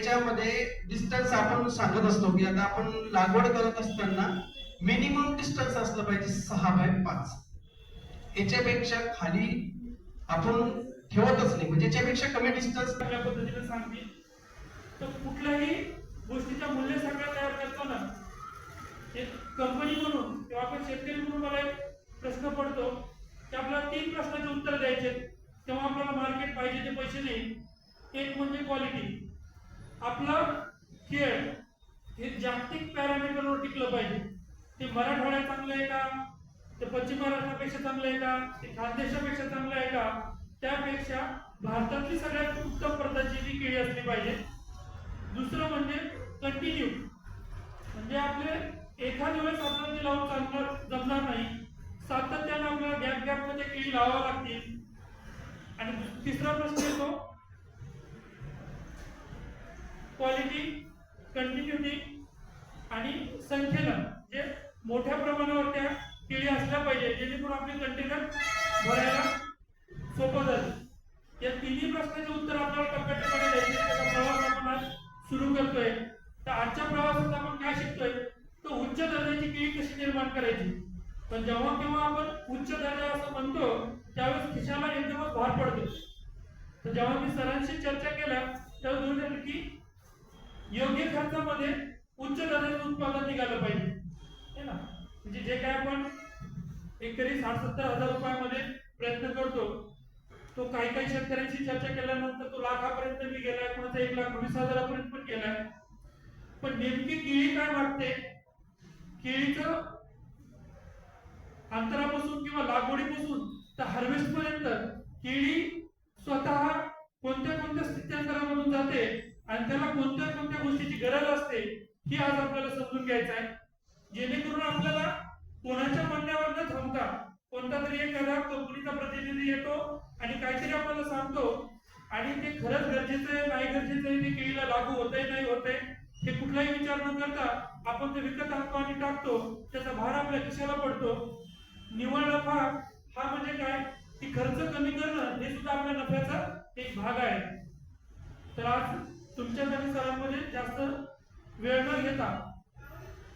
याच्यामध्ये डिस्टन्स आपण सांगत असतो की आता आपण लागवड करत असताना मिनिमम डिस्टन्स असलं पाहिजे सहा बाय पाच. याच्यापेक्षा खाली आपण ठेवतच नाही. म्हणजे याच्यापेक्षा कमी डिस्टन्स चांगल्या पद्धतीने सांगतील तर कुठल्याही गोष्टीच्या मूल्य सगळ्या तयार करताना एक कंपनी म्हणून किंवा आपण शेतकरी म्हणून मला एक प्रश्न पडतो की आपल्याला तीन प्रश्नाचे उत्तर द्यायचे तेव्हा आपल्याला मार्केट पाहिजे ते पैसे नाही. एक म्हणजे क्वालिटी आपलं खेळ हे जागतिक पॅरामीटरवर टिकलं पाहिजे. ते मराठवाड्यात चांगलं आहे का? ते पश्चिम महाराष्ट्रापेक्षा चांगलं आहे का? ते खानदेशापेक्षा चांगलं आहे का? त्यापेक्षा भारतातली सगळ्यात उत्तम प्रकारची जी केळी असली पाहिजे. दुसरं म्हणजे कंटिन्यू म्हणजे आपले एखाद वेळेस आपल्याला ते लावून चालणार जमणार नाही. सातत्यानं आपल्याला गॅप गॅपमध्ये केळी लावावं लागतील. आणि तिसरा प्रश्न येतो क्वालिटी कंटिन्युटी आणि संख्येनं जे मोठ्या प्रमाणावर त्या केळी असल्या पाहिजे जेणेकरून आपली कंटेनर भरायला सोपं जाईल. या तिन्ही प्रश्नाचे उत्तर आपल्याला टप्प्याटप्प्याने द्यायचे त्याचा प्रवास आपण आज सुरू करतोय. तर आजच्या प्रवासात आपण काय शिकतोय? तर उच्च दर्जाची केळी कशी निर्माण करायची? पण जेव्हा केव्हा आपण उच्च दर्जा असं म्हणतो त्यावेळेस खिशाला एकदमच भार पडतो. तर जेव्हा मी सरांशी चर्चा केल्या तेव्हा दोन की योग्य खर्चामध्ये उच्च दर्जाचं उत्पादन निघालं पाहिजे. ना? म्हणजे जे काय आपण एकरी साठ सत्तर हजार रुपयामध्ये प्रयत्न करतो तो काही काही शेतकऱ्यांशी चर्चा केल्यानंतर तो लाखापर्यंत मी गेलाय कोणाचा एक लाख वीस हजारापर्यंत पण गेलाय. पण नेमकी केळी काय वाटते केळीचं अंतरापासून किंवा लागवडीपासून तर हार्वेस्ट पर्यंत केळी स्वतः कोणत्या कोणत्या स्थित्यंतरामधून जाते? आणि त्याला कोणत्या कोणत्या गोष्टीची गरज असते ही आज आपल्याला समजून घ्यायचं आहे. जेणेकरून आपल्याला कोणाच्या म्हणण्यावर न थांबता कोणता तरी एखादा कंपनीचा प्रतिनिधी येतो आणि काहीतरी आपल्याला सांगतो. आणि ते खरंच गरजेचं आहे नाही गरजेचं आहे ते केळीला लागू होतंय नाही होतंय हे कुठलाही विचार न करता आपण ते विकत आणतो आणि टाकतो. त्याचा भार आपल्या खिशाला पडतो. निव्वळ नफा हा म्हणजे काय? की खर्च कमी करणं हे सुद्धा आपल्या नफ्याचा एक भाग आहे. तर आज तुमच्या सरांमध्ये जास्त वेळ न घेता.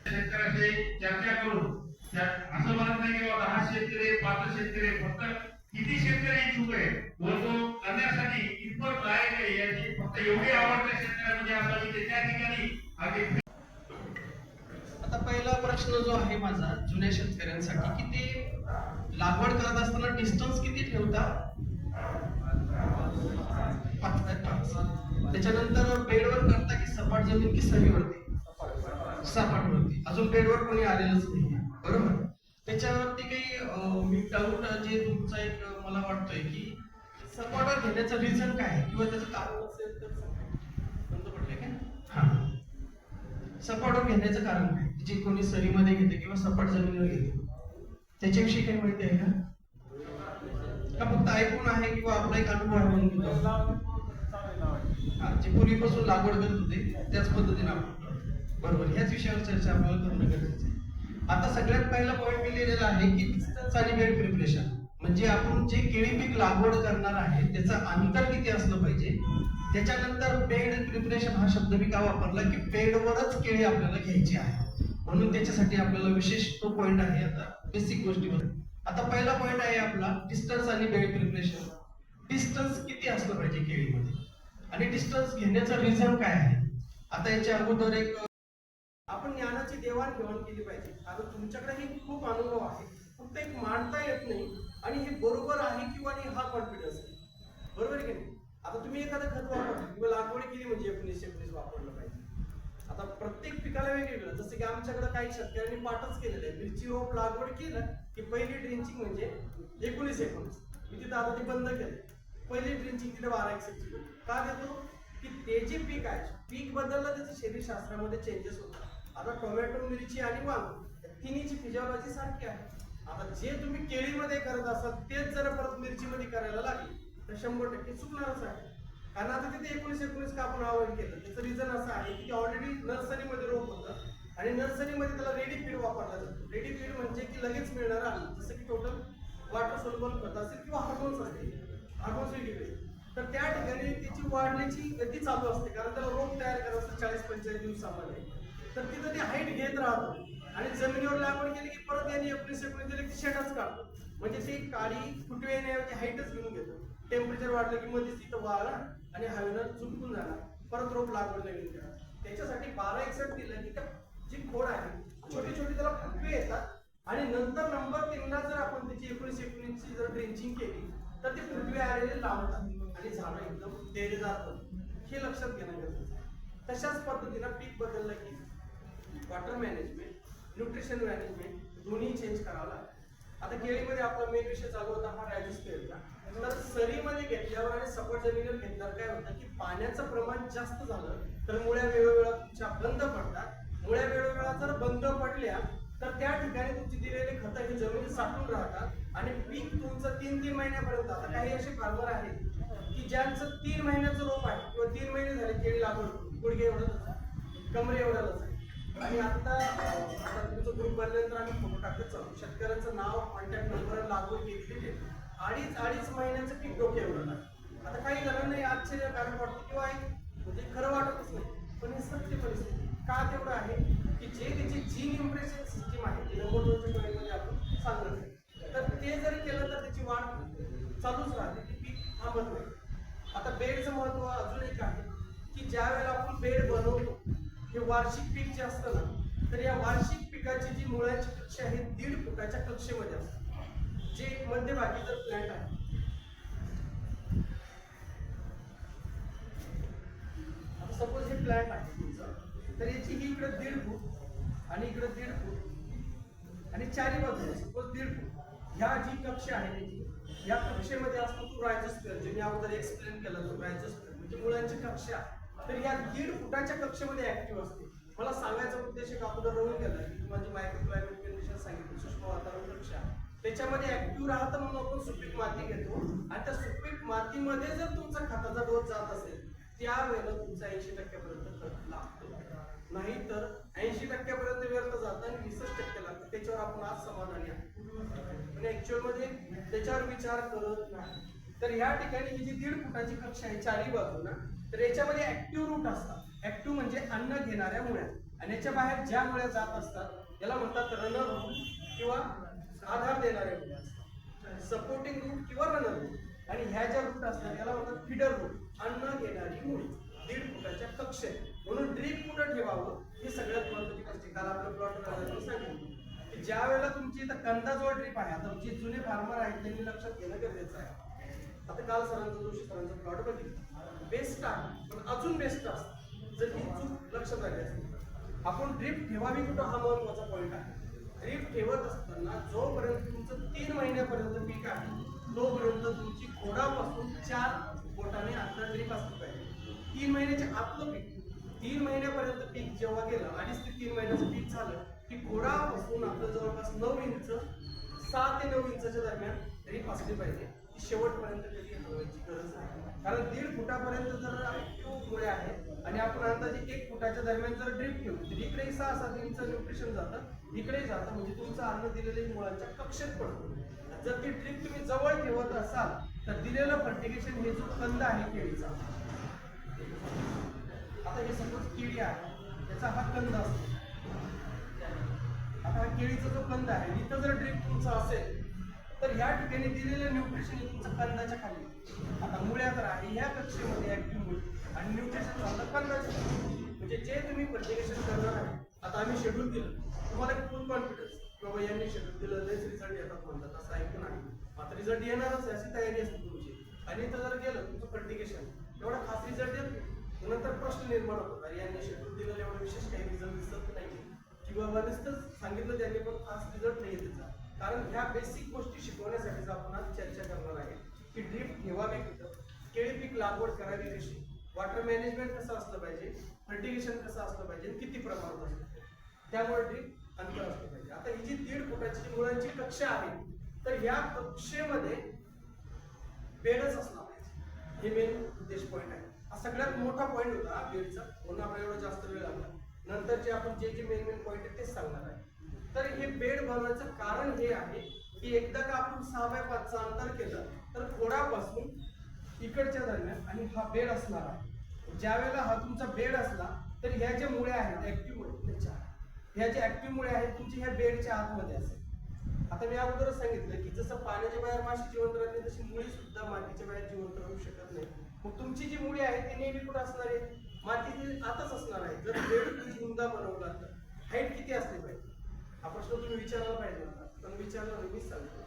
शेतकऱ्याशी चर्चा करून असं म्हणत नाही की बाबा दहा शेतकरी पाच शेतकरी फक्त किती शेतकरी इच्छुक आहे व तो करण्यासाठी कितपत लायक आहे याची फक्त एवढी आवड त्या शेतकऱ्यामध्ये असावी की त्या ठिकाणी आता पहिला प्रश्न जो आहे माझा जुन्या शेतकऱ्यांसाठी की ते लागवड करत असताना डिस्टन्स किती ठेवता? पाच त्याच्यानंतर बेडवर करता की सपाट जमीन की सरीवरती? सपाटवरती. अजून बेडवर कोणी आलेलंच नाही बरोबर? त्याच्यावरती काही मी डाऊट जे तुमचा एक मला वाटतोय की सपाटवर घेण्याचं रिझन काय किंवा त्याचं कारण असेल तर बंद काय? हा. सपाटवर घेण्याचं कारण काय? जे कोणी सरीमध्ये घेते किंवा सपाट जमिनीवर घेते. त्याच्याविषयी काही माहिती आहे का? फक्त ऐकून आहे किंवा आपला एक अनुभव आहे? म्हणून हा, पूर्वीपासून लागवड करत होते त्याच पद्धतीने आपण बरोबर ह्याच विषयावर चर्चा आपल्याला करणं गरजेचं आहे. आता सगळ्यात पहिला पॉईंट मी लिहिलेला आहे की डिस्टन्स आणि बेड प्रिपरेशन म्हणजे आपण जे केळी पीक लागवड करणार आहे त्याचं अंतर किती असलं पाहिजे? त्याच्यानंतर बेड प्रिपरेशन हा शब्द मी का वापरला की बेडवरच केळी आपल्याला घ्यायची आहे. म्हणून त्याच्यासाठी आपल्याला विशेष तो पॉईंट आहे आता बेसिक गोष्टीवर आता पहिला पॉईंट आहे आपला डिस्टन्स आणि बेड प्रिपरेशन डिस्टन्स किती असलं पाहिजे केळीमध्ये? आणि डिस्टन्स घेण्याचं रिझन काय आहे? आता याच्या अगोदर एक आपण ज्ञानाची देवाणघेवाण केली पाहिजे. कारण तुमच्याकडेही खूप अनुभव आहे. फक्त एक मांडता येत नाही. आणि हे बरोबर आहे किंवा नाही हा कॉन्फिडन्स आहे. बरोबर आहे की नाही? आता तुम्ही एखादं खत वापरलं किंवा लागवड केली म्हणजे एकोणीस एकोणीस वापरलं पाहिजे. आता प्रत्येक पिकाला वेगवेगळं. जसं की आमच्याकडे काही शेतकऱ्यांनी पाठच केलेलं आहे. मिरची रोप लागवड केलं की पहिली ड्रिंचिंग म्हणजे एकोणीस एकोणीस. मी तिथं आता ते बंद केलं. पहिली ड्रिंचिंग तिथे बारा एकशेची का देतो? की ते जे पीक आहे पीक बदललं त्याचं शरीरशास्त्रामध्ये चेंजेस होतात आता टोमॅटो मिरची आणि वांग तिन्हीची फिजिओलॉजी सारखी आहे. आता जे तुम्ही केळीमध्ये करत असाल तेच जर परत मिरचीमध्ये करायला लागले. तर शंभर टक्के चुकणारच आहे. कारण आता तिथे एकोणीस एकोणीस का आपण अवॉइड केलं? त्याचं रिझन असं आहे की ऑलरेडी नर्सरीमध्ये रोप होतं. आणि नर्सरीमध्ये त्याला रेडी फीड वापरला जातो. रेडी फीड म्हणजे की लगेच मिळणार आलं जसं की टोटल वॉटर सोल्युबल खत असेल किंवा हार्मोन्स असतील. हार्मोन्स तर त्या ठिकाणी त्याची वाढण्याची गती चालू असते कारण त्याला रोप तयार करायचं असतं चाळीस पंचेचाळीस दिवसामध्ये. तर तिथं ते हाईट घेत राहतो. आणि जमिनीवर लागवड केली की परत यांनी एकोणीस एकोणीस दिले की शेडच काढतो. म्हणजे ते काळी फुटवे येण्याऐवजी हाईटच घेऊन घेतो. टेम्परेचर वाढलं की मध्येच तिथं वाळणार आणि हवेनं चुटकून जाणार परत रोप लागवड नवीन करा. त्याच्यासाठी बारा एक्सेप्ट दिलं की त्या जी खोड आहे छोटे छोटे त्याला फुटवे येतात. आणि नंतर नंबर तीनला जर आपण त्याची एकोणीस एकोणीसची जर ड्रेंचिंग केली तर ते पृथ्वी आलेले लावतात. आणि झाडं एकदम देरेदार बनतात हे लक्षात घेणं गरजेचं आहे. तशाच पद्धतीनं पीक बदललं की वॉटर मॅनेजमेंट न्यूट्रिशन मॅनेजमेंट दोन्ही चेंज करावं लागतं. आता केळीमध्ये आपला मेन विषय चालू होता हा रायझोस्पियरचा तर सरीमध्ये घेतल्यावर आणि सपोर्ट जमिनीवर घेतल्यावर काय होतं की पाण्याचं प्रमाण जास्त झालं तर मुळ्या वेळोवेळा बंद पडतात. मुळ्या वेळोवेळा जर बंद पडल्या तर त्या ठिकाणी तुमची दिलेली खतं ही जमिनीत साठून राहतात. आणि पीक तुमचं तीन तीन महिन्यापर्यंत. आता काही असे फार्मर आहेत की ज्यांचं तीन महिन्याचं रोप आहे किंवा तीन महिने झाले केळी लागवड गुडघे एवढं कमरे एवढ्यालाच आहे आणि आता आता तुमचं ग्रुप बनल्यानंतर आम्ही फोटो टाकत चालू शेतकऱ्यांचं नाव कॉन्टॅक्ट नंबर लागवड केलेली अडीच अडीच महिन्याचं पीक डोके एवढं आता काही जणांना आश्चर्यकारक वाटतं किंवा म्हणजे खरं वाटतच नाही. पण हे सत्य परिस्थिती का तेवढं आहे? की जे त्याची जीन इम्प्रेशन सिस्टीम आहे ती नव्वद दोनच्या आपण सांगत ते जर केलं तर त्याची वाढ चालूच राहते ती पीक थांबत नाही. आता बेडचं महत्त्व अजून एक आहे की ज्या वेळेला आपण बेड बनवतो हे वार्षिक पीक जे असतं ना तर या वार्षिक पिकाची जी मुळाची कक्षा आहे दीड फुटाच्या कक्षेमध्ये असते. जे मध्यभागी जर प्लॅन्ट आहे. आता सपोज हे प्लॅन्ट आहे तुमचं तर याची ही इकडे दीड फूट आणि इकडे दीड फूट आणि चारी बाजूला सपोज दीड फूट. ह्या जी कक्ष आहे या कक्षेमध्ये असतो तो रायझोस्फिअर जे मी अगोदर एक्सप्लेन केलं तो रायझोस्फिअर म्हणजे मुलांची कक्षा तर या दीड फुटाच्या कक्षेमध्ये ऍक्टिव्ह असते. मला सांगायचा उद्देश एक अगोदर राहून गेला की तुम्हाला जी मायक्रो क्लायमेट कंडिशन सांगितली सूक्ष्म वातावरण कक्षा त्याच्यामध्ये ऍक्टिव्ह राहतं म्हणून आपण सुपीक माती घेतो. आणि त्या सुपीक मातीमध्ये जर तुमचा खताचा डोस जात असेल त्यावेळेला तुमचा ऐंशी टक्क्यापर्यंत खत लागतो. नाही तर ऐंशी टक्क्यापर्यंत व्यर्थ जातं आणि वीसच टक्के लागतं त्याच्यावर आपण आज समाधानी आहे पण मध्ये त्याच्यावर विचार करत नाही. तर या ठिकाणी ही जी दीड फुटाची कक्षा आहे चारही बाजूला तर याच्यामध्ये ऍक्टिव्ह रूट असतात. ऍक्टिव्ह म्हणजे अन्न घेणाऱ्या मुळ्या. आणि याच्या बाहेर ज्या मुळ्या जात असतात याला म्हणतात रनर रूट किंवा आधार देणाऱ्या मुळ्या सपोर्टिंग रूट किंवा रनर रूट आणि ह्या ज्या रूट असतात याला म्हणतात फिडर रूट अन्न घेणारी मुळी. दीड फुटाच्या कक्षेत. म्हणून ड्रीप कुठं ठेवावं ही सगळ्यात महत्वाची गोष्ट आहे. काल आपलं प्लॉट सांगितलं की ज्या वेळेला तुमची इथं कंदाजवळ ड्रीप आहे आता जे जुने फार्मर आहेत त्यांनी लक्षात घेणं गरजेचं आहे. आता काल सरांचा जोशी सरांचा प्लॉट बघितलं. बेस्ट आहे पण अजून बेस्ट असतं जर ही चूक लक्षात आली असते आपण ड्रीप ठेवावी कुठं हा महत्त्वाचा पॉईंट आहे. ड्रीप ठेवत असताना जोपर्यंत तुमचं तीन महिन्यापर्यंत पीक आहे तोपर्यंत तुमची खोडापासून चार बोटाने अंतर ड्रीप असलं पाहिजे. तीन महिन्याच्या आतलं पीक. तीन महिन्यापर्यंत पीक जेव्हा गेलं अडीच ते तीन महिन्याचं पीक झालं की बसून आपलं जवळपास नऊ इंच सहा ते नऊ इंचाच्या दरम्यान तरी असली पाहिजे. ती शेवटपर्यंत कधी हलवायची गरज नाही. कारण दीड फुटापर्यंत जर active घोडे आहे आणि आपण अंदाजे एक फुटाच्या दरम्यान जर ड्रीप ठेवू तर इकडे सहा सात इंच न्यूट्रिशन जातं इकडे जातं म्हणजे तुमचं अन्न दिलेले मुळांच्या कक्षेत पडतो. जर ती ड्रीप तुम्ही जवळ ठेवत असाल तर दिलेलं फर्टिगेशन हे जो कंद आहे केळीचा आता हे सपोज केळी आहे त्याचा हा कंद असतो. केळीचा जो कंद आहे इथं जर ड्रीप तुमचा असेल तर ह्या ठिकाणी दिलेलं न्यूट्रिशन तुमचं कंदाच्या खाली आता मुळ्या तर आहे ह्या कक्षेमध्ये ऍक्टिव्ह होईल आणि न्यूट्रिशन झालं कंदाच्या म्हणजे जे तुम्ही फर्टिगेशन करणार आहे आता आम्ही शेड्यूल दिलं तुम्हाला एक फुल कॉन्फिडन्स बाबा यांनी शेड्यूल दिलं लयच रिझल्ट येतात म्हणतात असं ऐकून आहे मात्र रिझल्ट येणारच अशी तयारी असते तुमची. आणि इथं जर गेलं तुमचं फर्टिगेशन एवढा खास रिझल्ट येत नाही. नंतर प्रश्न निर्माण होतात अरे यांनी शेड्यूल दिलं एवढं विशेष काही रिझल्ट दिसत नाही. किंवा बरेचच सांगितलं त्यांनी पण खास रिझल्ट नाही त्याचा. कारण ह्या बेसिक गोष्टी शिकवण्यासाठीच आपण आज चर्चा करणार आहे की ड्रीप ठेवावी कुठं केळी पीक लागवड करावी कशी वॉटर मॅनेजमेंट कसं असलं पाहिजे फर्टिगेशन कसं असलं पाहिजे आणि किती प्रमाणात असलं पाहिजे. त्यामुळे ड्रीप अंतर असलं पाहिजे. आता ही जी दीड फुटाची मुलांची मुळांची कक्षा आहे तर ह्या कक्षेमध्ये बेडच असला पाहिजे. हे मेन उद्देश पॉईंट आहे. हा सगळ्यात मोठा पॉईंट होता बेडचा म्हणून आपल्याला एवढा जास्त वेळ लागला. नंतर जे आपण जे जे मेन मेन पॉईंट आहेत ते सांगणार आहे. तर हे बेड बनवायचं कारण हे आहे की एकदा का आपण सहा बाय पाचचं अंतर केलं तर खोडापासून इकडच्या दरम्यान आणि हा बेड असणार आहे. ज्या वेळेला हा तुमचा बेड असला तर ह्या ज्या मुळे आहेत ऍक्टिव्ह मुळे त्याच्या ह्या ज्या ऍक्टिव्ह मुळे आहेत तुमच्या ह्या बेडच्या आतमध्ये असेल. आता मी अगोदरच सांगितलं की जसं पाण्याच्या बाहेर माशी जिवंत राहते तशी मुळी सुद्धा मातीच्या बाहेर जिवंत राहू शकत नाही मग तुमची जी मुळी आहे ती नेहमी कुठं असणार आहे? माती आताच असणार आहे. जर बेड तुम्ही गुंदा बनवला तर. हाईट किती असली पाहिजे? हा प्रश्न तुम्ही विचारला पाहिजे होता. पण विचारणार मीच सांगतो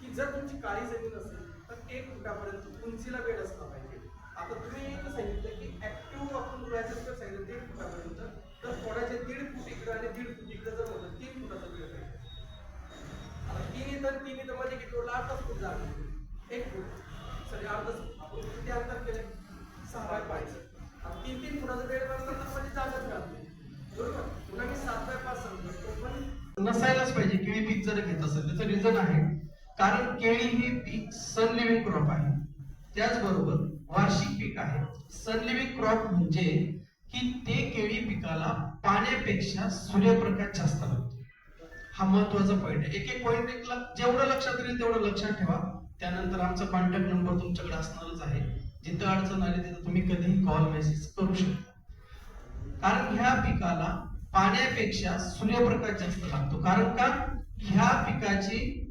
की जर तुमची काळी जमीन असेल तर एक फुटापर्यंत उंचीला बेड असला पाहिजे. आता तुम्ही एक सांगितलं की ऍक्टिव्ह आपण सांगितलं दीड फुटापर्यंत. तर थोड्याचे दीड फूट इकडं आणि दीड फूट इकडं जर म्हटलं तीन फुटाचा बेड पाहिजे आता तीन इथं तीन इथं मध्ये किती उरला अर्धाच फूट जागा एक फूट सॉरी अर्धच आपण किती अंतर केलं सहा बाय पाच आता तीन तीन फुटाचं बेड बनलं तर मध्ये जागाच राहते बरोबर पुन्हा मी सात बाय पाच सांगतो तो पण नसायलाच पाहिजे केळी पीक जर घेत असेल त्याचं रिझन आहे कारण केळी हे पीक सनलिव्हिंग क्रॉप आहे. त्याचबरोबर वार्षिक पीक आहे. सनलिविंग क्रॉप म्हणजे की ते केळी पिकाला पाण्यापेक्षा सूर्यप्रकाश जास्त लागतो. हा महत्त्वाचा पॉईंट आहे. एक एक पॉईंट एक जेवढं लक्षात येईल तेवढं लक्षात ठेवा. त्यानंतर आमचा कॉन्टॅक्ट नंबर तुमच्याकडे असणारच आहे. जिथं अडचण आली तिथं तुम्ही कधीही कॉल मेसेज करू शकता. कारण ह्या पिकाला पाण्यापेक्षा सूर्यप्रकाश जास्त लागतो. कारण का? ह्या पिकाची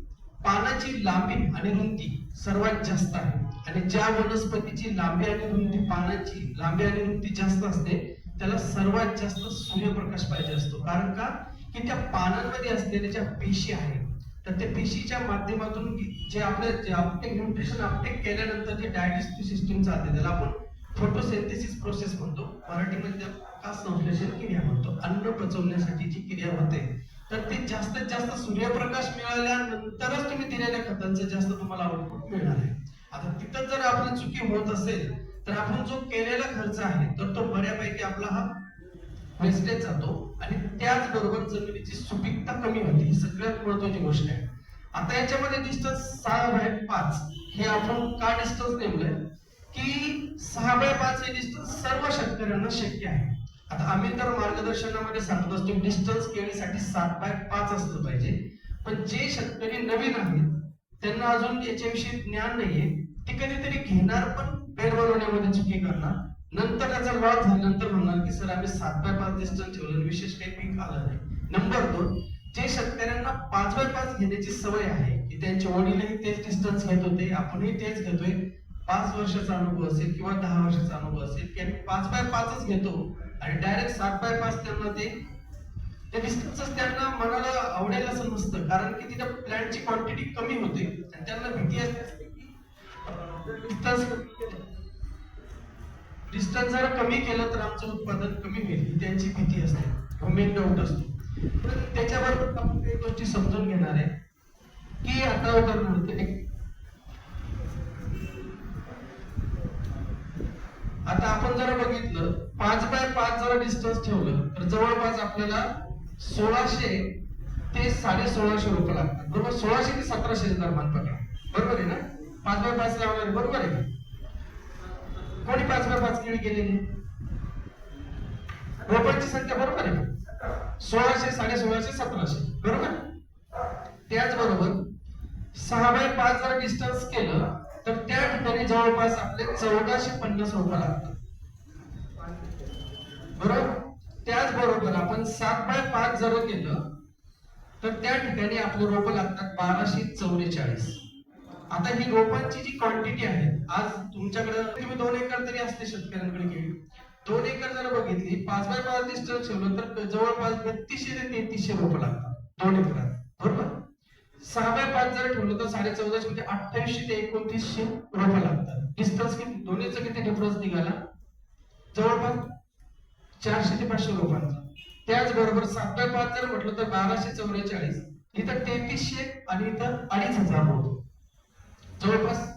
पानाची लांबी आणि रुंदी सर्वात जास्त आहे. आणि ज्या वनस्पतीची लांबी आणि रुंदी पानाची लांबी आणि रुंदी जास्त असते त्याला सर्वात जास्त सूर्यप्रकाश पाहिजे असतो. कारण का? की त्या पानांमध्ये असलेल्या ज्या पेशी आहेत तर त्या पेशीच्या माध्यमातून जे आपल्या जे न्यूट्रिशन अपटेक केल्यानंतर जे डायजेस्टिव्ह सिस्टीम चालते त्याला आपण फोटोसेंथेसिस प्रोसेस म्हणतो. मराठीमध्ये का संश्लेषण क्रिया म्हणतो? अन्न पचवण्यासाठी जी क्रिया होते तर ते जास्तीत जास्त सूर्यप्रकाश मिळाल्यानंतरच तुम्ही दिलेल्या खतांचं जास्त तुम्हाला आउटपुट मिळणार आहे. आता तिथं जर आपली चुकी होत असेल तर आपण जो केलेला खर्च आहे तर तो बऱ्यापैकी आपला हा वेस्टेज जातो आणि त्याचबरोबर जमिनीची सुपीकता कमी होते. ही सगळ्यात महत्वाची गोष्ट आहे. आता याच्यामध्ये डिस्टन्स सहा बाय पाच हे आपण का डिस्टन्स नेमलंय? की सहा बाय पाच हे डिस्टन्स सर्व शेतकऱ्यांना शक्य आहे. आता आम्ही तर मार्गदर्शनामध्ये सांगत असतो डिस्टन्स केळीसाठी सात बाय पाच असलं पाहिजे. पण जे शेतकरी नवीन आहेत त्यांना अजून याच्याविषयी ज्ञान नाहीये. ते कधीतरी घेणार पण बेड बनवण्यामध्ये चुकी करणार. नंतर त्याचा लॉस झाल्यानंतर म्हणणार की सर आम्ही सात बाय पाच डिस्टन्स ठेवलं विशेष काही पीक आलं नाही. नंबर दोन जे शेतकऱ्यांना पाच बाय पाच घेण्याची सवय आहे की त्यांचे वडीलही तेच डिस्टन्स घेत होते आपणही तेच घेतोय. पाच वर्षाचा अनुभव असेल किंवा दहा वर्षाचा अनुभव असेल की आम्ही पाच बाय पाचच घेतो. आणि डायरेक्ट सात बाय पाच त्यांना ते ते डिस्टन्सच त्यांना मनाला आवडेल असं नसतं. कारण की तिथं प्लॅनची क्वांटिटी कमी होते. आणि त्यांना भीती असते. डिस्टन्स डिस्टन्स जर कमी केलं तर आमचं उत्पादन कमी होईल. त्यांची भीती असते. मेन डाऊट असतो. पण त्याच्याबरोबर आपण काही गोष्टी समजून घेणार आहे. की आता उदाहरणार्थ एक आता आपण जर बघितलं पाच बाय पाच जरा डिस्टन्स ठेवलं तर जवळपास आपल्याला सोळाशे ते साडे सोळाशे रुपये लागतात. बरोबर? सोळाशे ते सतराशे दरम्यान पकडा बरोबर आहे ना? पाच बाय पाच लावणार बरोबर आहे कोणी पाच बाय पाच केळी केलेली? रोपांची संख्या बरोबर आहे सोळाशे साडे सोळाशे सतराशे. बरोबर? त्याचबरोबर सहा बाय पाच जर डिस्टन्स केलं तर त्या ठिकाणी जवळपास आपले चौदाशे पन्नास रुपये लागतात. बरोबर? त्याचबरोबर आपण सात बाय पाच जर केलं तर त्या ठिकाणी आपले रोपं लागतात बाराशे चौवेचाळीस. आता ही रोपांची जी क्वांटिटी आहे आज तुमच्याकडे तुम्ही दोन एकर तरी असते शेतकऱ्यांकडे केली दोन एकर जर बघितली पाच बाय पाच डिस्टन्स ठेवलं तर जवळपास बत्तीसशे ते तेहतीसशे रोपं लागतात दोन एकरात. बरोबर? सहा बाय पाच जर ठेवलं तर साडे चौदाशे म्हणजे अठ्ठावीसशे ते एकोणतीसशे रोपं लागतात. डिस्टन्स किती? दोन्हीचा किती डिफरन्स निघाला? जवळपास चारशे ते पाचशे रुपयांचा त्याचबरोबर सातव्या पाच जर म्हटलं तर बाराशे चौवेचाळीस इथं तेहतीसशे आणि इथं अडीच हजार होतो जवळपास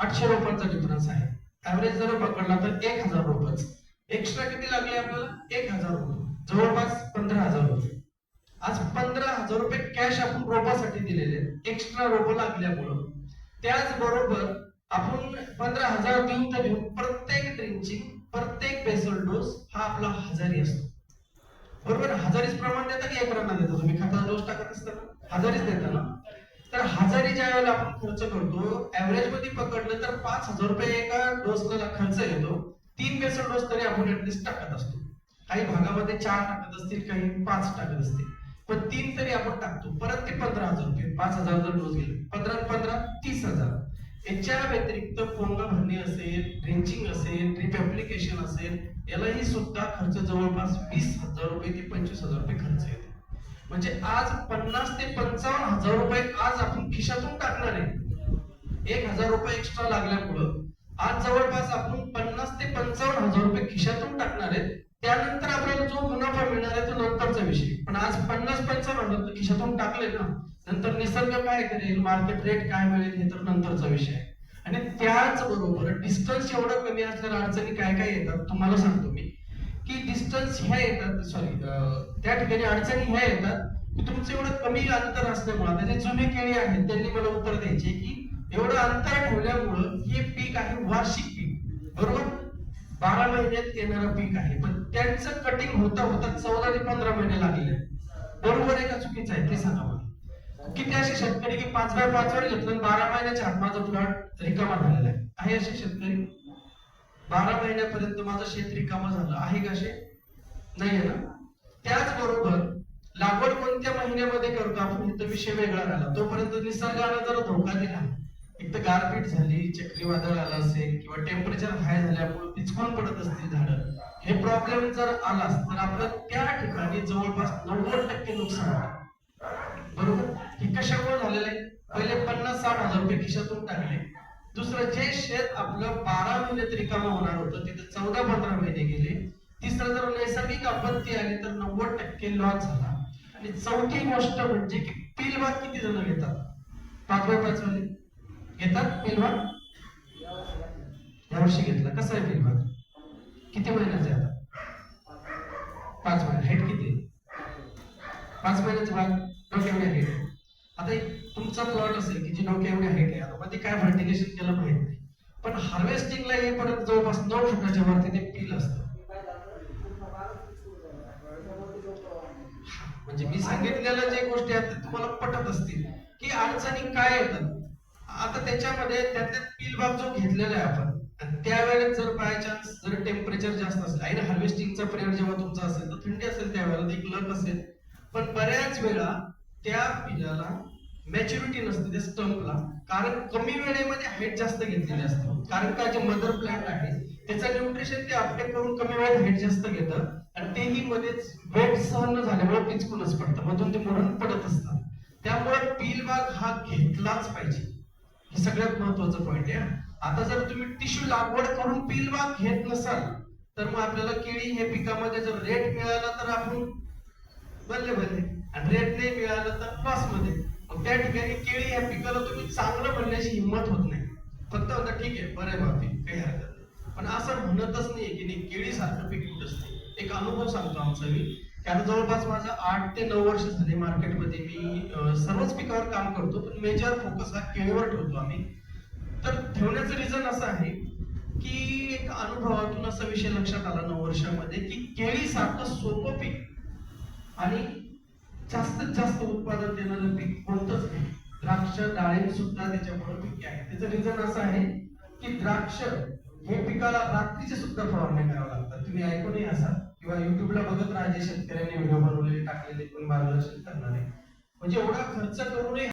आठशे रुपयांचा डिफरन्स आहे. ऍव्हरेज जर पकडला तर एक हजार रुपयाच एक्स्ट्रा किती लागले आपल्याला? एक हजार रुपये जवळपास पंधरा हजार रुपये आज पंधरा हजार रुपये कॅश आपण रोपासाठी दिलेले एक्स्ट्रा रोप लागल्यामुळं. त्याचबरोबर आपण पंधरा हजार देऊन तर हजारीच प्रमाण देता की एकरांना देता? तुम्ही खाता डोस टाकत असताना हजारीच देता ना? तर हजारी ज्या वेळेला आपण खर्च करतो ऍव्हरेजमध्ये पकडलं तर पाच हजार रुपये एका डोसला खर्च येतो. तीन बेसर डोस तरी आपण ऍटलिस्ट टाकत असतो. काही भागामध्ये चार टाकत असतील काही पाच टाकत असतील. पण तीन तरी आपण टाकतो. परत ते पंधरा हजार रुपये पाच हजार जर डोस गेले पंधरा पंधरा तीस हजार. याच्या व्यतिरिक्त कोंगा भरणे असेल ड्रेंचिंग असेल ड्रिप ऍप्लिकेशन असेल यालाही सुद्धा खर्च जवळपास वीस हजार रुपये ते पंचवीस हजार रुपये खर्च येतो. म्हणजे आज पन्नास ते पंचावन्न हजार रुपये आज आपण खिशातून टाकणार आहे. एक हजार रुपये एक्स्ट्रा लागल्यामुळं आज जवळपास आपण पन्नास ते पंचावन्न हजार रुपये खिशातून टाकणार आहे. त्यानंतर आपल्याला जो मुनाफा मिळणार आहे तो नंतरचा विषय. पण आज पन्नास पंचावन्न हजार खिशातून टाकले ना नंतर निसर्ग काय करेल मार्केट रेट काय मिळेल हे तर नंतरचा विषय आहे. आणि त्याच बरोबर डिस्टन्स एवढं कमी असलेल्या अडचणी काय काय येतात तुम्हाला सांगतो मी. की डिस्टन्स ह्या येतात सॉरी त्या ठिकाणी अडचणी ह्या येतात की तुमचं एवढं कमी अंतर असल्यामुळे त्याचे जुने केळी आहेत त्यांनी मला उत्तर द्यायचे की एवढं अंतर ठेवल्यामुळं हे पीक आहे वार्षिक पीक. बरोबर? महिन्यात येणारं पीक आहे. पण त्यांचं कटिंग होता होता चौदा ते पंधरा महिने लागले. बरोबर आहे का चुकीचं आहे ते सांगा मला किती असे शेतकरी की पाच बाय पाच वर घेतलं बारा महिन्याच्या आत माझा प्लॉट रिकामा झालेला आहे. आहे असे शेतकरी? बारा महिन्यापर्यंत माझं शेत रिकामा झालं. आहे का असे? नाहीये ना? त्याचबरोबर लागवड कोणत्या महिन्यामध्ये करतो? आपण इथं विषय वेगळा राहिला. तोपर्यंत निसर्गानं जरा धोका दिला. एक तर गारपीट झाली चक्रीवादळ आलं असेल किंवा टेम्परेचर हाय झाल्यामुळे पिचकून पडत असतील झाडं हे प्रॉब्लेम जर आलाच तर आपलं त्या ठिकाणी जवळपास नव्वद टक्के नुकसान होतं बरोबर? हे कशामुळे झालेलं आहे? पहिले पन्नास साठ हजार रुपये खिशातून टाकले. दुसरं जे शेत आपलं बारा महिने तरी काम होणार होतं तिथे चौदा पंधरा महिने गेले. तिसरं जर नैसर्गिक आपत्ती आली तर नव्वद टक्के लॉस झाला. आणि चौथी गोष्ट म्हणजे की पिलबाग किती जण घेतात? पाचव्या पाचवले येतात वाले या वर्षी घेतला. कसं आहे पिलबाग किती महिन्याचे आता पाच महिने. हेट किती पाच महिन्याचा भाग डोक्या एवढ्या हेट आहे आता एक तुमचा प्लॉट असेल की जी डोक्या एवढ्या हेट आहे. आता मध्ये काय फर्टिगेशन केलं माहीत नाही. पण हार्वेस्टिंगला येईपर्यंत जवळपास नऊ फुटाच्या वरती ते पील असतं. म्हणजे मी सांगितलेल्या जे गोष्टी आहेत ते तुम्हाला पटत असतील. की अडचणी काय येतात? आता त्याच्यामध्ये त्यातले पील भाग जो घेतलेला आहे आपण आणि त्यावेळेस जर बाय चान्स जर टेम्परेचर जास्त असेल आणि हार्वेस्टिंगचा पिरियड जेव्हा तुमचा असेल तर थंडी असेल त्यावेळेला एक लक असेल. पण बऱ्याच वेळा त्या पिलाला मॅच्युरिटी नसते त्या स्टंपला कारण कमी वेळेमध्ये हाईट जास्त घेतलेली असते. कारण का जे मदर प्लांट आहे त्याचं न्यूट्रिशन ते अपटेक करून कमी वेळात हाईट जास्त घेतं आणि तेही मध्येच वेट सहन न झाल्यामुळे पिचकूनच पडतं. मधून ते मरण पडत असतात. त्यामुळे पील भाग हा घेतलाच पाहिजे. हे सगळ्यात महत्वाचं पॉईंट आहे आता जर तुम्ही टिश्यू लागवड करून पीलबाग घेत नसाल तर मग आपल्याला केळी हे पिकामध्ये जर रेट मिळाला तर आपण बदले बदले आणि रेट नाही मिळालं तर लॉसमध्ये. मग त्या ठिकाणी केळी या पिकाला तुम्ही चांगलं म्हणण्याची हिंमत होत नाही. फक्त होता ठीक आहे बरं आहे बाबी काही हरकत नाही. पण असं म्हणतच नाही की नाही केळी सारखं पीक कुठंच नाही. एक अनुभव सांगतो आमचा मी. की जवळपास माझं आठ ते नऊ वर्ष झाले मार्केटमध्ये. मी सर्वच पिकावर काम करतो पण मेजर फोकस हा केळीवर ठेवतो आम्ही. तर ठेवण्याचं रिझन असं आहे की एक अनुभवातून असा विषय लक्षात आला नऊ वर्षामध्ये की केळी सारखं सोपं पीक आणि जास्तीत जास्त उत्पादन देणारं पीक कोणतंच नाही. द्राक्ष डाळिंब सुद्धा त्याच्यामुळे पीक आहे त्याचं रिझन असं आहे की द्राक्ष हे पिकाला रात्रीचे सुद्धा फवारणी करावं लागतात. तुम्ही ऐकूनही असाल. किंवा युट्यूबला बघत राहा जे शेतकऱ्यांनी व्हिडिओ बनवलेले टाकलेले कोणी मार्गदर्शन करणारे म्हणजे एवढा खर्च करूनही